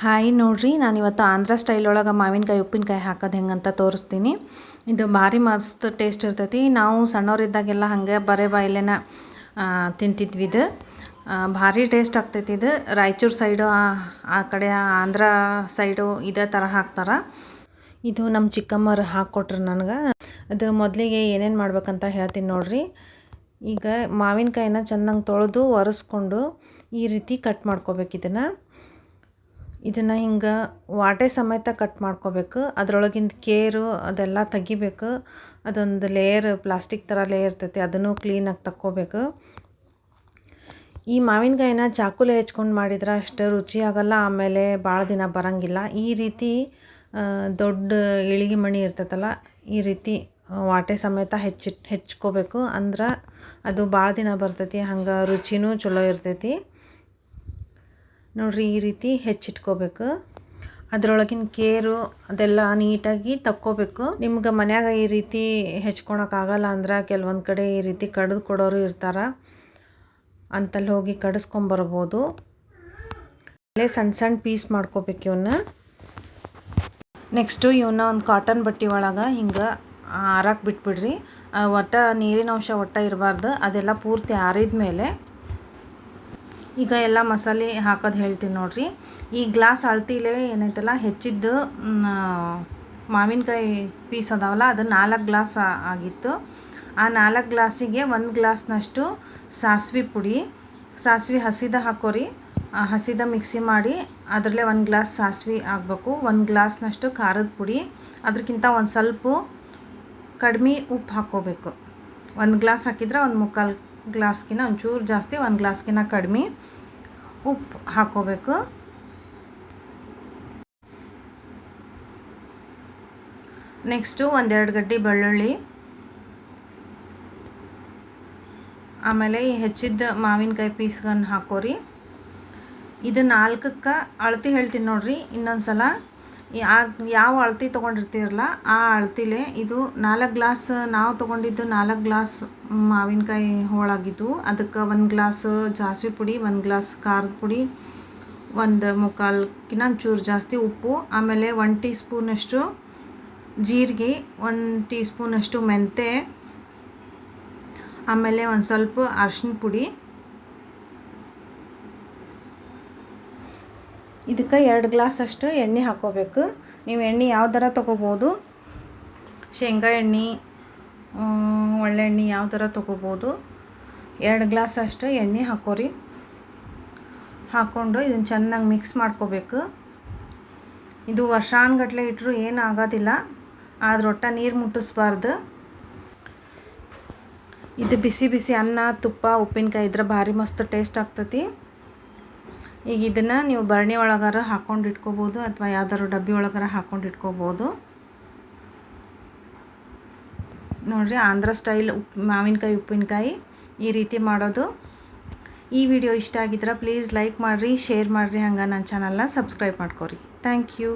Hi ನೋಡ್ರಿ, ನಾನಿವತ್ತು Andhra style ಒಳಗೆ ಮಾವಿನಕಾಯಿ, ಉಪ್ಪಿನಕಾಯಿ ಹಾಕೋದು ಹೆಂಗಂತ ತೋರಿಸ್ತೀನಿ. ಇದು ಭಾರಿ ಮಸ್ತ್ ಟೇಸ್ಟ್ ಇರ್ತೈತಿ. ನಾವು ಸಣ್ಣವರಿದ್ದಾಗೆಲ್ಲ ಹಾಗೆ ಬರೇ ಬಾಯಿಲೆನ ತಿಂತಿದ್ವಿ ಇದು. ಭಾರಿ ಟೇಸ್ಟ್ ಆಗ್ತೈತಿ ಇದು. ರಾಯಚೂರು ಸೈಡು, ಆ- ಆ ಕಡೆ ಆಂಧ್ರ ಸೈಡು ಇದೇ ಥರ ಹಾಕ್ತಾರೆ. ಇದು ನಮ್ಮ ಚಿಕ್ಕಮ್ಮರು ಹಾಕ್ಕೊಟ್ರು ನನಗೆ. ಅದು ಮೊದಲಿಗೆ ಏನೇನು ಮಾಡ್ಬೇಕಂತ ಹೇಳ್ತೀನಿ ನೋಡ್ರಿ. ಈಗ ಮಾವಿನಕಾಯಿನ ಚೆನ್ನಾಗಿ ತೊಳೆದು ಒರೆಸ್ಕೊಂಡು ಈ ರೀತಿ ಕಟ್ ಮಾಡ್ಕೋಬೇಕು ಇದನ್ನು. ಇದನ್ನು ಹಿಂಗೆ ವಾಟೆ ಸಮೇತ ಕಟ್ ಮಾಡ್ಕೋಬೇಕು. ಅದರೊಳಗಿಂದ ಕೇರು ಅದೆಲ್ಲ ತೆಗಿಬೇಕು. ಅದೊಂದು ಲೇಯರ್ ಪ್ಲಾಸ್ಟಿಕ್ ಥರ ಲೇಯರ್ ಇರ್ತೈತಿ, ಅದನ್ನು ಕ್ಲೀನಾಗಿ ತಕ್ಕೋಬೇಕು. ಈ ಮಾವಿನಕಾಯಿನ ಚಾಕುಲೆ ಹೆಚ್ಕೊಂಡು ಮಾಡಿದ್ರೆ ಅಷ್ಟು ರುಚಿ ಆಗಲ್ಲ, ಆಮೇಲೆ ಭಾಳ ದಿನ ಬರೋಂಗಿಲ್ಲ. ಈ ರೀತಿ ದೊಡ್ಡ ಇಳಿಗೆ ಮಣಿ ಇರ್ತೈತಲ್ಲ, ಈ ರೀತಿ ವಾಟೆ ಸಮೇತ ಹೆಚ್ಚಿ ಹೆಚ್ಕೋಬೇಕು ಅಂದ್ರೆ ಅದು ಭಾಳ ದಿನ ಬರ್ತೈತಿ, ಹಂಗೆ ರುಚಿನೂ ಚಲೋ ಇರ್ತೈತಿ. ನೋಡ್ರಿ ಈ ರೀತಿ ಹೆಚ್ಚಿಟ್ಕೋಬೇಕು. ಅದರೊಳಗಿನ ಕೇರು ಅದೆಲ್ಲ ನೀಟಾಗಿ ತಕ್ಕೋಬೇಕು. ನಿಮ್ಗೆ ಮನ್ಯಾಗ ಈ ರೀತಿ ಹೆಚ್ಕೊಳಕ್ಕಾಗಲ್ಲ ಅಂದ್ರೆ ಕೆಲವೊಂದು ಕಡೆ ಈ ರೀತಿ ಕಡ್ದು ಕೊಡೋರು ಇರ್ತಾರೆ. ಅಂತಲ್ಲಿ ಹೋಗಿ ಕಡಿಸ್ಕೊಂಬರ್ಬೋದು ಅಲ್ಲೇ ಸಣ್ಣ ಸಣ್ಣ ಪೀಸ್ ಮಾಡ್ಕೋಬೇಕು ಇವನ್ನ ನೆಕ್ಸ್ಟು ಇವನ್ನ ಒಂದು ಕಾಟನ್ ಬಟ್ಟೆ ಒಳಗೆ ಹಿಂಗೆ ಆರಾಕ್ ಬಿಟ್ಬಿಡ್ರಿ. ಒಟ್ಟ ನೀರಿನ ಅಂಶ ಒಟ್ಟ ಇರಬಾರ್ದು. ಅದೆಲ್ಲ ಪೂರ್ತಿ ಆರಿದ ಮೇಲೆ ಈಗ ಎಲ್ಲ ಮಸಾಲೆ ಹಾಕೋದು ಹೇಳ್ತೀನಿ ನೋಡಿರಿ. ಈ ಗ್ಲಾಸ್ ಅಳ್ತಿಲೆ ಏನೈತಲ್ಲ, ಹೆಚ್ಚಿದ್ದು ಮಾವಿನಕಾಯಿ ಪೀಸ್ ಅದಾವಲ್ಲ, ಅದು ನಾಲ್ಕು ಗ್ಲಾಸ್ ಆಗಿತ್ತು. ಆ ನಾಲ್ಕು ಗ್ಲಾಸಿಗೆ ಒಂದು ಗ್ಲಾಸ್ನಷ್ಟು ಸಾಸಿವೆ ಪುಡಿ, ಸಾಸಿವೆ ಹಸಿದ ಹಾಕೋರಿ. ಹಸಿದ ಮಿಕ್ಸಿ ಮಾಡಿ ಅದರಲ್ಲೇ ಒಂದು ಗ್ಲಾಸ್ ಸಾಸಿವೆ ಆಗಬೇಕು. ಒಂದು ಗ್ಲಾಸ್ನಷ್ಟು ಖಾರದ ಪುಡಿ ಅದಕ್ಕಿಂತ ಒಂದು ಸ್ವಲ್ಪ ಕಡಿಮೆ ಉಪ್ಪು ಹಾಕ್ಕೋಬೇಕು ಒಂದು ಗ್ಲಾಸ್ ಹಾಕಿದ್ರೆ ಒಂದು ಮುಕ್ಕಾಲು ಗ್ಲಾಸ್ಗಿನ ಒಂಚೂರು ಜಾಸ್ತಿ, ಒಂದು ಗ್ಲಾಸ್ಗಿನ ಕಡಿಮೆ ಉಪ್ಪು ಹಾಕೋಬೇಕು. ನೆಕ್ಸ್ಟು ಒಂದೆರಡು ಗಡ್ಡಿ ಬೆಳ್ಳುಳ್ಳಿ. ಆಮೇಲೆ ಈ ಹೆಚ್ಚಿದ್ದ ಮಾವಿನಕಾಯಿ ಪೀಸ್ಗಳನ್ನ ಹಾಕೋರಿ. ಇದು ನಾಲ್ಕಕ್ಕೆ ಅಳತಿ ಹೇಳ್ತೀನಿ ನೋಡಿರಿ ಇನ್ನೊಂದು ಸಲ ಯಾವ ಅಳತಿ ತೊಗೊಂಡಿರ್ತೀರಲ್ಲ ಆ ಅಳತಿಲೆ ಇದು ನಾಲ್ಕು ಗ್ಲಾಸ್, ನಾವು ತೊಗೊಂಡಿದ್ದು ನಾಲ್ಕು ಗ್ಲಾಸ್ ಮಾವಿನಕಾಯಿ ಹೋಳಾಗಿದ್ದು, ಅದಕ್ಕೆ ಒಂದು ಗ್ಲಾಸ್ ಜಾಸ್ವಿ ಪುಡಿ, ಒಂದು ಗ್ಲಾಸ್ ಖಾರದ ಪುಡಿ, ಒಂದು ಮುಕ್ಕಾಲ್ಕಿನ ಚೂರು ಜಾಸ್ತಿ ಉಪ್ಪು, ಆಮೇಲೆ ಒನ್ ಟೀ ಸ್ಪೂನಷ್ಟು ಜೀರಿಗೆ, ಒಂದು ಟೀ ಸ್ಪೂನಷ್ಟು ಮೆಂತೆ ಆಮೇಲೆ ಒಂದು ಸ್ವಲ್ಪ ಅರ್ಶಿನ ಪುಡಿ ಇದಕ್ಕೆ ಎರಡು ಗ್ಲಾಸ್ ಅಷ್ಟು ಎಣ್ಣೆ ಹಾಕ್ಕೋಬೇಕು ನೀವು ಎಣ್ಣೆ ಯಾವ ಥರ ತೊಗೋಬೋದು? ಶೇಂಗಾ ಎಣ್ಣೆ ಒಳ್ಳೆಣ್ಣೆ ಯಾವ ಥರ ತೊಗೋಬೋದು? ಎರಡು ಗ್ಲಾಸ್ ಅಷ್ಟು ಎಣ್ಣೆ ಹಾಕೋರಿ. ಹಾಕ್ಕೊಂಡು ಇದನ್ನು ಚೆನ್ನಾಗಿ ಮಿಕ್ಸ್ ಮಾಡ್ಕೋಬೇಕು. ಇದು ವರ್ಷಾನ್ಗಟ್ಟಲೆ ಇಟ್ಟರು ಏನು ಆಗೋದಿಲ್ಲ. ಆದ್ರೆ ಒಟ್ಟ ನೀರು ಮುಟ್ಟಿಸ್ಬಾರ್ದು. ಇದು ಬಿಸಿ ಬಿಸಿ ಅನ್ನ, ತುಪ್ಪ, ಉಪ್ಪಿನಕಾಯಿ ಇದ್ರೆ ಭಾರಿ ಮಸ್ತ್ ಟೇಸ್ಟ್ ಆಗ್ತೈತಿ. ಈಗ ಇದನ್ನು ನೀವು ಭರಣಿ ಒಳಗಾರ ಹಾಕ್ಕೊಂಡು ಇಟ್ಕೋಬೋದು ಅಥವಾ ಯಾವ್ದಾದ್ರು ಡಬ್ಬಿ ಒಳಗಾರ ಹಾಕ್ಕೊಂಡು ಇಟ್ಕೋಬೋದು. ನೋಡಿರಿ ಆಂಧ್ರ ಸ್ಟೈಲ್ ಉಪ್, ಮಾವಿನಕಾಯಿ, ಉಪ್ಪಿನಕಾಯಿ ಈ ರೀತಿ ಮಾಡೋದು. ಈ ವಿಡಿಯೋ ಇಷ್ಟ ಆಗಿದ್ರೆ ಪ್ಲೀಸ್ ಲೈಕ್ ಮಾಡಿರಿ ಶೇರ್ ಮಾಡಿರಿ, ಹಂಗೆ ನನ್ನ ಚಾನಲ್ನ ಸಬ್ಸ್ಕ್ರೈಬ್ ಮಾಡ್ಕೊರಿ. Thank you